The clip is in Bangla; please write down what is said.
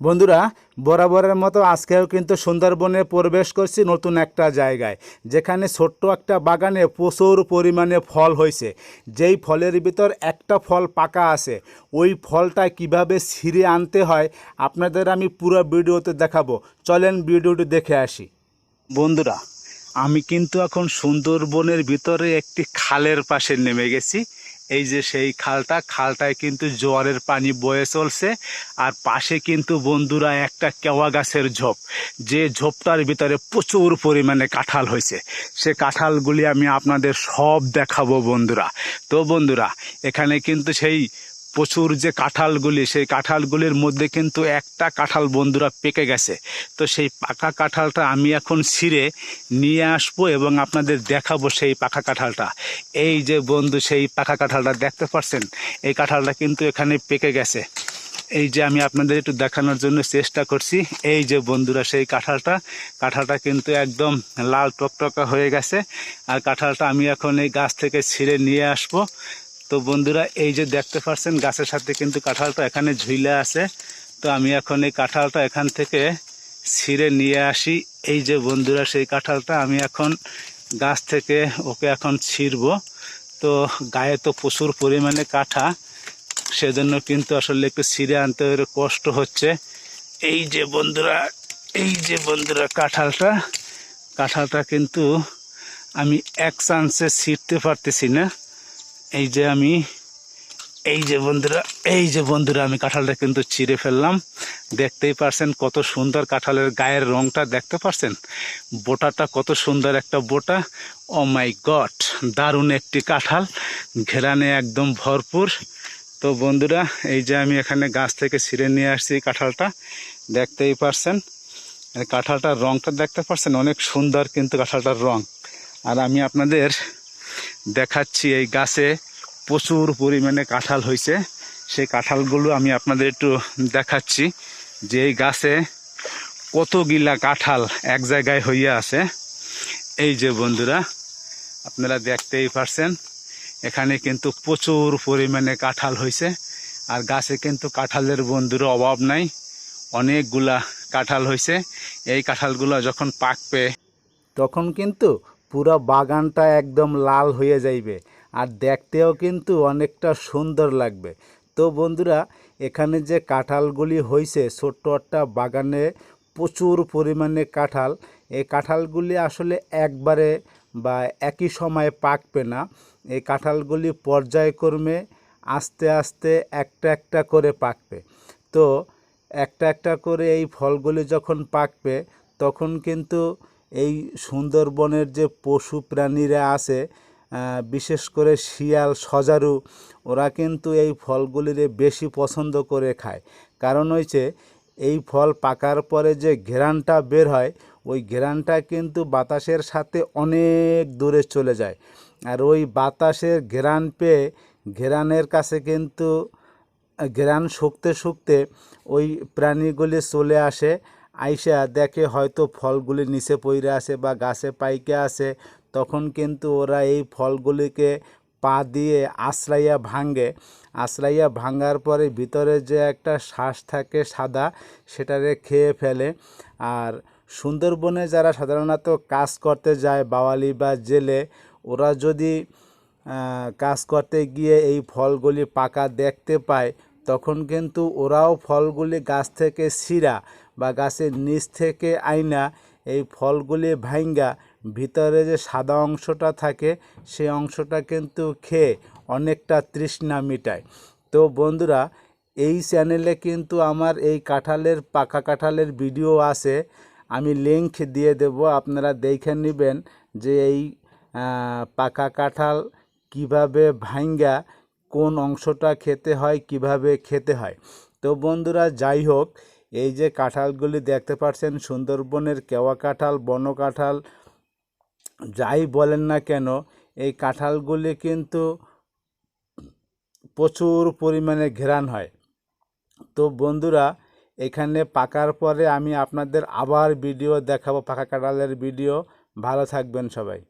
বন্ধুরা, বরাবরের মতো আজকেও কিন্তু সুন্দরবনে প্রবেশ করছি নতুন একটা জায়গায়, যেখানে ছোট্ট একটা বাগানে প্রচুর পরিমাণে ফল হয়েছে। যেই ফলের ভিতর একটা ফল পাকা আছে, ওই ফলটা কীভাবে ছিঁড়ে আনতে হয়, আপনাদের আমি পুরো ভিডিওতে দেখাবো। চলেন ভিডিওটি দেখে আসি। বন্ধুরা, আমি কিন্তু এখন সুন্দরবনের ভিতরে একটি খালের পাশে নেমে গেছি। এই যে সেই খালটা, খালটায় কিন্তু জোয়ারের পানি বয়ে চলছে আর পাশে কিন্তু বন্ধুরা একটা কেওয়া গাছের ঝোপ। যে ঝোপটার ভিতরে প্রচুর পরিমাণে কাঁঠাল হয়েছে। সে কাঁঠালগুলি আমি আপনাদের সব দেখাবো বন্ধুরা। তো বন্ধুরা, এখানে কিন্তু সেই প্রচুর যে কাঁঠালগুলি, সেই কাঁঠালগুলির মধ্যে কিন্তু একটা কাঁঠাল বন্ধুরা পেকে গেছে। তো সেই পাকা কাঁঠালটা আমি এখন ছিঁড়ে নিয়ে আসব এবং আপনাদের দেখাবো সেই পাকা কাঁঠালটা। এই যে বন্ধু, সেই পাকা কাঁঠালটা দেখতে পাচ্ছেন? এই কাঁঠালটা কিন্তু এখানে পেকে গেছে। এই যে আমি আপনাদের একটু দেখানোর জন্য চেষ্টা করছি। এই যে বন্ধুরা, সেই কাঁঠালটা কাঁঠালটা কিন্তু একদম লাল টকটকা হয়ে গেছে। আর কাঁঠালটা আমি এখন এই গাছ থেকে ছিঁড়ে নিয়ে আসব। তো বন্ধুরা, এই যে দেখতে পাচ্ছেন গাছের সাথে কিন্তু কাঁঠালটা এখানে ঝুলে আছে। তো আমি এখন এই কাঁঠালটা এখান থেকে ছিঁড়ে নিয়ে আসি। এই যে বন্ধুরা, সেই কাঁঠালটা আমি এখন গাছ থেকে ওকে এখন ছিঁড়বো। তো গায়ে তো প্রচুর পরিমাণে কাঁঠা, সেজন্য কিন্তু আসলে একটু ছিঁড়ে আনতে কষ্ট হচ্ছে। এই যে বন্ধুরা, এই যে বন্ধুরা কাঁঠালটা কাঁঠালটা কিন্তু আমি এক চান্সে ছিঁড়তে পারতেছি না। এই যে আমি, এই যে বন্ধুরা, এই যে বন্ধুরা, আমি কাঁঠালটা কিন্তু চিড়ে ফেললাম। দেখতেই পারছেন কত সুন্দর কাঁঠালের গায়ের রংটা, দেখতে পারছেন? বোটাটা কত সুন্দর একটা বোটা। ও মাই গড, দারুণ একটি কাঁঠাল, ঘেরানে একদম ভরপুর। তো বন্ধুরা, এই যে আমি এখানে গাছ থেকে ছিঁড়ে নিয়ে আসছি কাঁঠালটা, দেখতেই পারছেন? কাঁঠালটার রংটা দেখতে পারছেন? অনেক সুন্দর কিন্তু কাঁঠালটার রং। আর আমি আপনাদের দেখাচ্ছি এই গাছে প্রচুর পরিমাণে কাঁঠাল হয়েছে। সেই কাঁঠালগুলো আমি আপনাদের একটু দেখাচ্ছি যে এই গাছে কতগিলা কাঁঠাল এক জায়গায় হইয়া আছে। এই যে বন্ধুরা, আপনারা দেখতেই পারছেন, এখানে কিন্তু প্রচুর পরিমাণে কাঁঠাল হয়েছে। আর গাছে কিন্তু কাঁঠালের বন্ধুর অভাব নাই, অনেকগুলা কাঁঠাল হয়েছে। এই কাঁঠালগুলো যখন পাকবে, তখন কিন্তু পুরো বাগানটা একদম লাল হয়ে যাইবে। আর দেখতেও কিন্তু অনেকটা সুন্দর লাগবে। তো বন্ধুরা, এখানে যে কাঁঠালগুলি হয়েছে ছোট্ট একটা বাগানে প্রচুর পরিমাণে কাঁঠাল। এই কাঁঠালগুলি আসলে একবারে বা একই সময়ে পাকবে না। এই কাঁঠালগুলি পর্যায়ক্রমে আস্তে আস্তে একটা একটা করে পাকবে। তো একটা একটা করে এই ফলগুলি যখন পাকবে, তখন কিন্তু এই সুন্দরবনের যে পশু প্রাণীরা আছে বিশেষ করে শিয়াল, সজারু, ওরা কিন্তু এই ফলগুলিরে বেশি পছন্দ করে খায়। কারণ হয়েছে এই ফল পাকার পরে যে ঘেরানটা বের হয়, ওই ঘেরানটা কিন্তু বাতাসের সাথে অনেক দূরে চলে যায়। আর ওই বাতাসের ঘেরান পেয়ে ঘেরানের কাছে কিন্তু ঘেরান শুকতে শুকতে ওই প্রাণীগুলি চলে আসে। আইসা দেখে হয়তো ফলগুলি নিচে পড়ে আছে বা গাছে পাইকে আছে তখন কিন্তু ওরা এই ফলগুলিকে পা দিয়ে আশ্রাইয়া ভাঙ্গে আশ্রাইয়া ভাঙ্গার পরে ভিতরে যে একটা শ্বাস থাকে সাদা সেটারে খেয়ে ফেলে। আর সুন্দরবনে যারা সাধারণত কাজ করতে যায়, বাওয়ালি বা জেলে, ওরা যদি কাজ করতে গিয়ে এই ফলগুলি পাকা দেখতে পায়, তখন কিন্তু ওরাও ফলগুলি গাছ থেকে শিরা বা গাছের নিচ থেকে আইনা এই ফলগুলি ভাঙ্গা ভিতরে যে সাদা অংশটা থাকে, সেই অংশটা কিন্তু খেয়ে অনেকটা তৃষ্ণা মিটায়। তো বন্ধুরা, এই চ্যানেলে কিন্তু আমার এই কাঁঠালের, পাকা কাঁঠালের ভিডিও আছে। আমি লিংক দিয়ে দেব, আপনারা দেখে নেবেন যে এই পাকা কাঁঠাল কীভাবে ভাঙ্গা কোন অংশটা খেতে হয়, কীভাবে খেতে হয়। তো বন্ধুরা, যাই হোক, এই যে কাঁঠালগুলি দেখতে পাচ্ছেন, সুন্দরবনের কেওয়া কাঁঠাল, বন কাঁঠাল যাই বলেন না কেন, এই কাঁঠালগুলি কিন্তু প্রচুর পরিমাণে ঘেরান হয়। তো বন্ধুরা, এখানে পাকার পরে আমি আপনাদের আবার ভিডিও দেখাবো পাকা কাঁঠালের ভিডিও ভালো থাকবেন সবাই।